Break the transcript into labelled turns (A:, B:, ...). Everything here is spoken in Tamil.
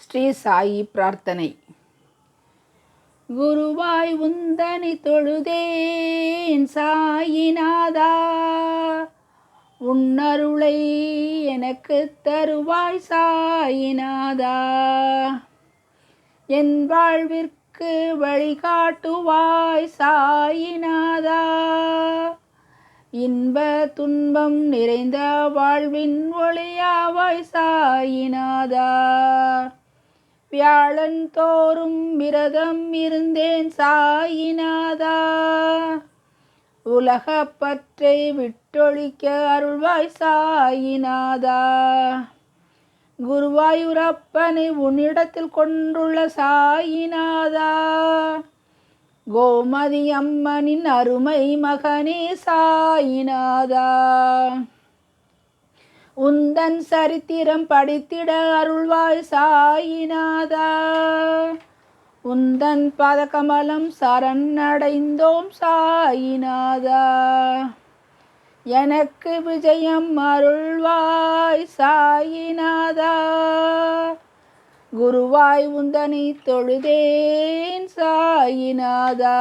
A: ஸ்ரீ சாயி பிரார்த்தனை. குருவாய் உந்தனி தொழுதேன் சாயிநாதா உன்னருளை எனக்கு தருவாய் சாயிநாதா என் வாழ்விற்கு வழிகாட்டுவாய் சாயிநாதா இன்ப துன்பம் நிறைந்த வாழ்வின் ஒளியாவாய் சாயிநாதா வியாழன் தோறும் விரதம் இருந்தேன் சாயினாதா உலகப்பற்றை விட்டொழிக்க அருள்வாய் சாயினாதா குருவாயூரப்பனை உன்னிடத்தில் கொண்டுள்ள சாயினாதா கோமதி அம்மனின் அருமை மகனே சாயினாதா உந்தன் சரித்திரம் படித்திட அருள்வாய் சாயினாதா உந்தன் பதகமலம் சரணடைந்தோம் சாயினாதா எனக்கு விஜயம் அருள்வாய் சாயினாதா குருவாய் உந்தனை தொழுதேன் சாயினாதா